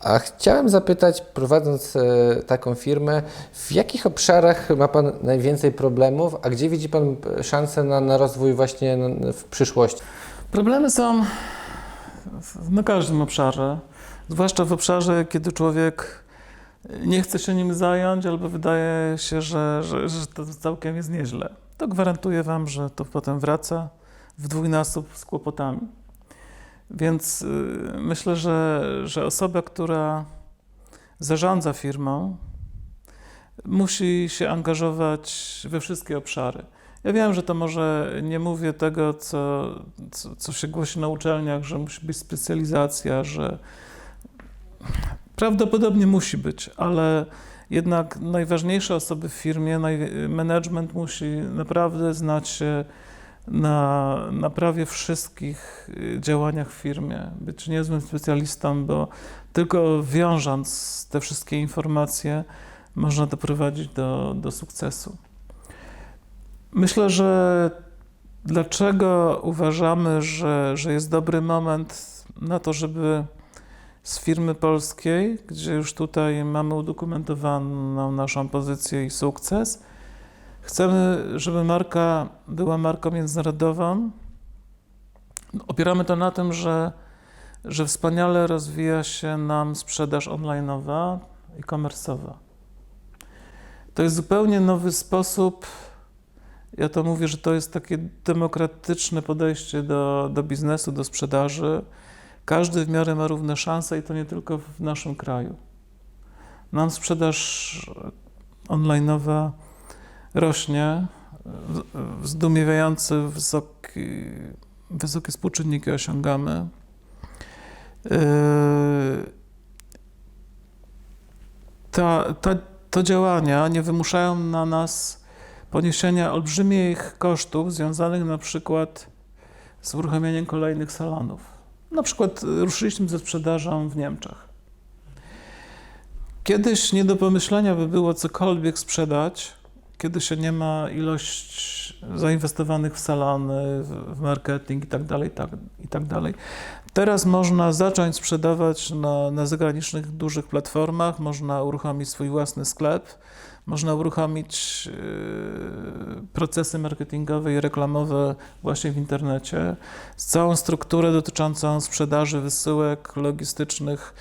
A chciałem zapytać, prowadząc e, taką firmę, w jakich obszarach ma Pan najwięcej problemów, a gdzie widzi Pan e, szansę na, na rozwój właśnie w przyszłości? Problemy są na każdym obszarze, zwłaszcza w obszarze, kiedy człowiek nie chce się nim zająć, albo wydaje się, że, że, że to całkiem jest nieźle. To gwarantuję Wam, że to potem wraca w dwójnasób z kłopotami. Więc y, myślę, że, że osoba, która zarządza firmą, musi się angażować we wszystkie obszary. Ja wiem, że to może nie mówię tego, co, co, co się głosi na uczelniach, że musi być specjalizacja, że prawdopodobnie musi być, ale jednak najważniejsze osoby w firmie, management musi naprawdę znać się na, na prawie wszystkich y, działaniach w firmie, być niezłym specjalistą, bo tylko wiążąc te wszystkie informacje można doprowadzić do, do sukcesu. Myślę, że dlaczego uważamy, że, że jest dobry moment na to, żeby z firmy polskiej, gdzie już tutaj mamy udokumentowaną naszą pozycję i sukces, chcemy, żeby marka była marką międzynarodową. Opieramy to na tym, że, że wspaniale rozwija się nam sprzedaż online'owa i komersowa. To jest zupełnie nowy sposób ja to mówię, że to jest takie demokratyczne podejście do, do biznesu, do sprzedaży. Każdy w miarę ma równe szanse i to nie tylko w naszym kraju. Nam sprzedaż online'owa rośnie, w- zdumiewający wysoki, wysokie współczynniki osiągamy. Yy, Ta, ta, to działania nie wymuszają na nas poniesienia olbrzymich kosztów związanych na przykład z uruchomieniem kolejnych salonów. Na przykład y, ruszyliśmy ze sprzedażą w Niemczech. Kiedyś nie do pomyślenia by było cokolwiek sprzedać, kiedy się nie ma ilość zainwestowanych w salony, w marketing itd. tak, i tak dalej. Teraz można zacząć sprzedawać na, na zagranicznych dużych platformach, można uruchomić swój własny sklep, można uruchomić yy, procesy marketingowe i reklamowe właśnie w internecie, całą strukturę dotyczącą sprzedaży, wysyłek logistycznych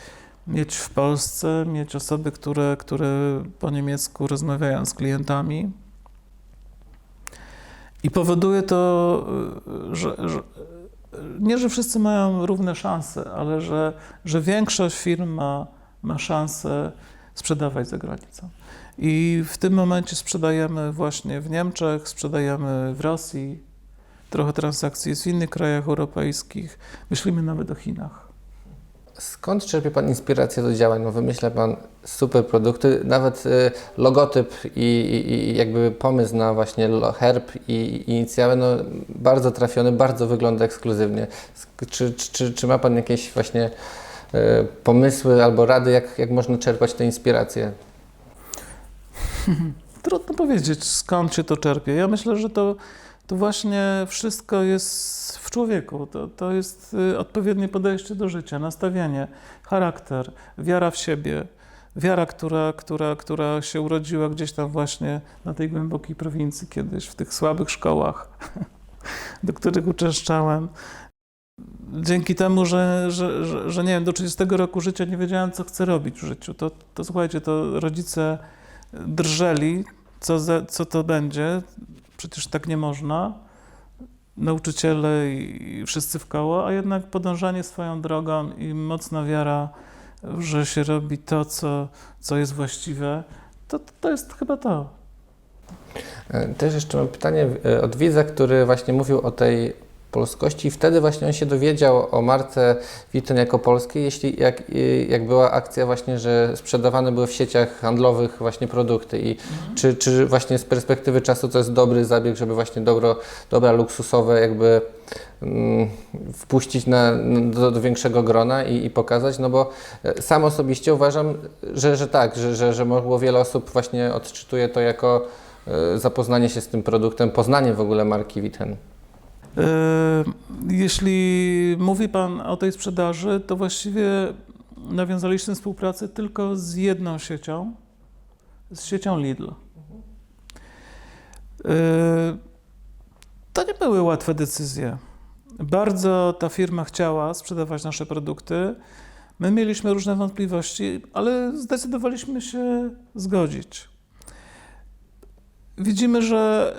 mieć w Polsce, mieć osoby, które, które po niemiecku rozmawiają z klientami. I powoduje to, że, że nie, że wszyscy mają równe szanse, ale że, że większość firm ma, ma szansę sprzedawać za granicą. I w tym momencie sprzedajemy właśnie w Niemczech, sprzedajemy w Rosji, trochę transakcji jest w innych krajach europejskich, myślimy nawet o Chinach. Skąd czerpie Pan inspirację do działań? No, wymyśla Pan super produkty, nawet y, logotyp i, i, i jakby pomysł na właśnie herb i, inicjały, no, bardzo trafiony, bardzo wygląda ekskluzywnie. Sk- Czy, czy, czy, czy ma Pan jakieś właśnie y, pomysły albo rady, jak, jak można czerpać te inspiracje? Trudno powiedzieć, skąd się to czerpie. Ja myślę, że to, to właśnie wszystko jest w człowieku. To, to jest y, odpowiednie podejście do życia, nastawienie, charakter, wiara w siebie. Wiara, która, która, która się urodziła gdzieś tam właśnie na tej głębokiej prowincji kiedyś, w tych słabych szkołach, do których uczęszczałem. Dzięki temu, że, że, że, że nie wiem, do 30 roku życia nie wiedziałem, co chcę robić w życiu. To, to słuchajcie, to rodzice drżeli, co, za, co to będzie. Przecież tak nie można. Nauczyciele i wszyscy w koło, a jednak podążanie swoją drogą i mocna wiara, że się robi to, co, co jest właściwe, to, to jest chyba to. E, Też jeszcze mam pytanie e, od widza, który właśnie mówił o tej polskości. I wtedy właśnie on się dowiedział o marce Witten jako polskiej, jeśli jak, y, jak była akcja właśnie, że sprzedawane były w sieciach handlowych właśnie produkty. I czy, czy właśnie z perspektywy czasu to jest dobry zabieg, żeby właśnie dobro, dobra luksusowe jakby mm, wpuścić na, do, do większego grona i, i pokazać, no bo e, sam osobiście uważam, że, że tak, że, że, że mogło wiele osób właśnie odczytuje to jako e, zapoznanie się z tym produktem, poznanie w ogóle marki Witten. E, Jeśli mówi Pan o tej sprzedaży, to właściwie nawiązaliśmy współpracę tylko z jedną siecią, z siecią Lidl. Yy, To nie były łatwe decyzje. Bardzo ta firma chciała sprzedawać nasze produkty. My mieliśmy różne wątpliwości, ale zdecydowaliśmy się zgodzić. Widzimy, że,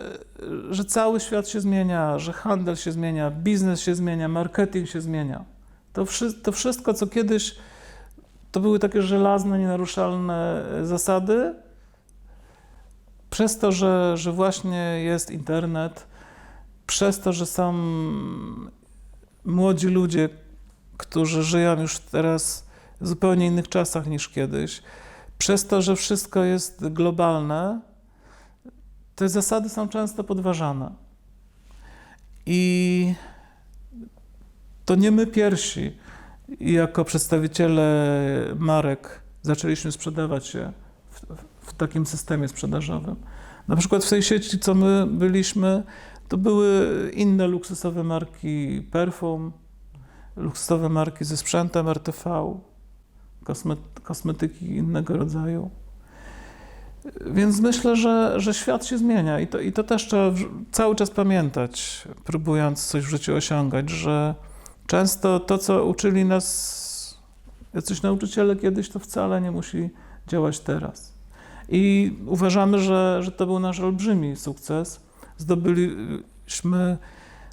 że cały świat się zmienia, że handel się zmienia, biznes się zmienia, marketing się zmienia. To, wszy, to wszystko, co kiedyś to były takie żelazne, nienaruszalne zasady, przez to, że, że właśnie jest internet, przez to, że są młodzi ludzie, którzy żyją już teraz w zupełnie innych czasach niż kiedyś, przez to, że wszystko jest globalne, te zasady są często podważane. I to nie my pierwsi, jako przedstawiciele marek, zaczęliśmy sprzedawać się w, w takim systemie sprzedażowym. Na przykład w tej sieci, co my byliśmy, to były inne luksusowe marki perfum, luksusowe marki ze sprzętem RTV, kosmet, kosmetyki innego rodzaju. Więc myślę, że, że świat się zmienia i to, i to też trzeba cały czas pamiętać, próbując coś w życiu osiągać, że często to, co uczyli nas jacyś nauczyciele kiedyś, to wcale nie musi działać teraz. I uważamy, że, że to był nasz olbrzymi sukces. Zdobyliśmy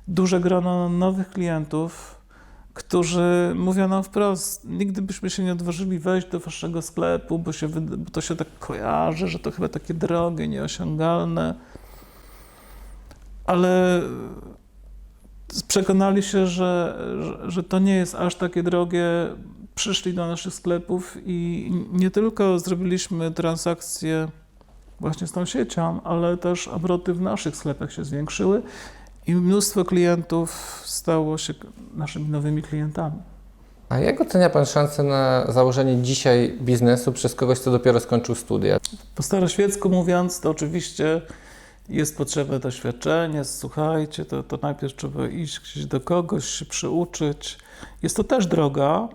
duże grono nowych klientów, którzy mówią nam wprost, nigdy byśmy się nie odważyli wejść do waszego sklepu, bo, się, bo to się tak kojarzy, że to chyba takie drogie, nieosiągalne. Ale przekonali się, że, że, że to nie jest aż takie drogie. Przyszli do naszych sklepów i nie tylko zrobiliśmy transakcje właśnie z tą siecią, ale też obroty w naszych sklepach się zwiększyły i mnóstwo klientów stało się naszymi nowymi klientami. A jak ocenia Pan szansę na założenie dzisiaj biznesu przez kogoś, kto dopiero skończył studia? Po staroświecku mówiąc, to oczywiście jest potrzebne doświadczenie, słuchajcie, to, to najpierw trzeba iść gdzieś do kogoś, się przyuczyć. Jest to też droga.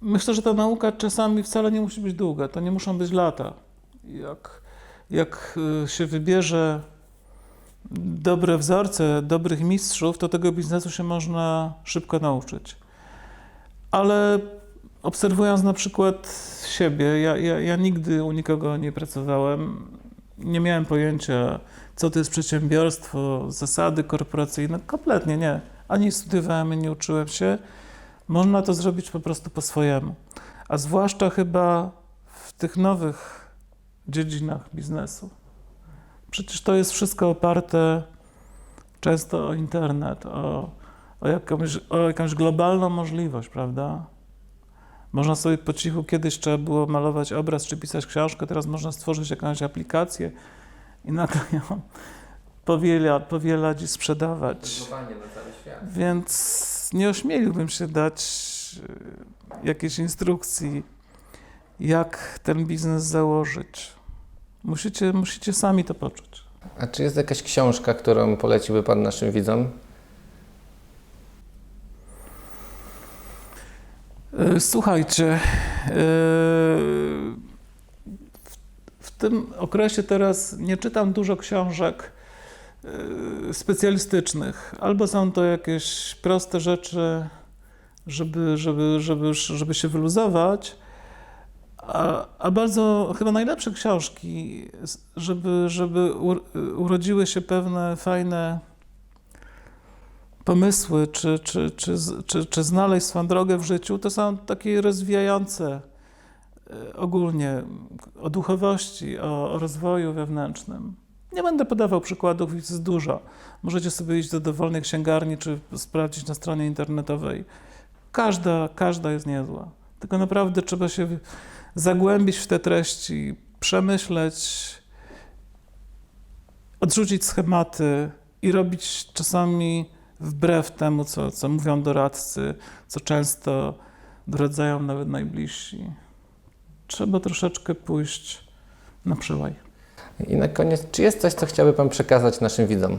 Myślę, że ta nauka czasami wcale nie musi być długa, to nie muszą być lata. Jak, jak y, się wybierze dobre wzorce, dobrych mistrzów, to tego biznesu się można szybko nauczyć. Ale obserwując na przykład siebie, ja, ja, ja nigdy u nikogo nie pracowałem, nie miałem pojęcia, co to jest przedsiębiorstwo, zasady korporacyjne, kompletnie nie. Ani studiowałem, ani nie uczyłem się. Można to zrobić po prostu po swojemu. A zwłaszcza chyba w tych nowych dziedzinach biznesu. Przecież to jest wszystko oparte często o internet, o, o, jakąś, o jakąś globalną możliwość, prawda? Można sobie po cichu, kiedyś trzeba było malować obraz czy pisać książkę, teraz można stworzyć jakąś aplikację i nagle ją powiela, powielać i sprzedawać. Więc nie ośmieliłbym się dać y, jakiejś instrukcji, jak ten biznes założyć. Musicie, musicie sami to poczuć. A czy jest jakaś książka, którą poleciłby Pan naszym widzom? Y, Słuchajcie, y, w- tym okresie teraz nie czytam dużo książek y, specjalistycznych. Albo są to jakieś proste rzeczy, żeby, żeby, żeby, żeby się wyluzować, a, a bardzo chyba najlepsze książki, żeby, żeby urodziły się pewne fajne pomysły, czy, czy, czy, czy, czy znaleźć swoją drogę w życiu, to są takie rozwijające e, ogólnie o duchowości, o, o rozwoju wewnętrznym. Nie będę podawał przykładów, jest dużo. Możecie sobie iść do dowolnej księgarni, czy sprawdzić na stronie internetowej. Każda, każda jest niezła. Tylko naprawdę trzeba się zagłębić w te treści, przemyśleć, odrzucić schematy i robić czasami wbrew temu, co, co mówią doradcy, co często doradzają nawet najbliżsi. Trzeba troszeczkę pójść na przełaj. I na koniec, czy jest coś, co chciałby Pan przekazać naszym widzom?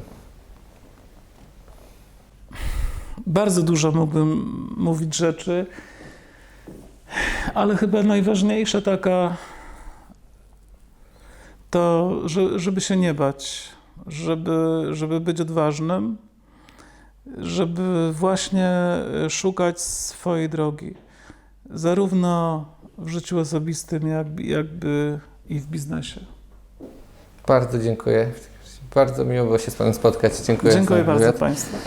Bardzo dużo mógłbym mówić rzeczy, Ale chyba najważniejsza taka to, że, żeby się nie bać, żeby, żeby być odważnym, żeby właśnie szukać swojej drogi, zarówno w życiu osobistym, jakby, jakby i w biznesie. Bardzo dziękuję. Bardzo miło było się z Panem spotkać. Dziękuję, Dziękuję bardzo wywiad. Państwu.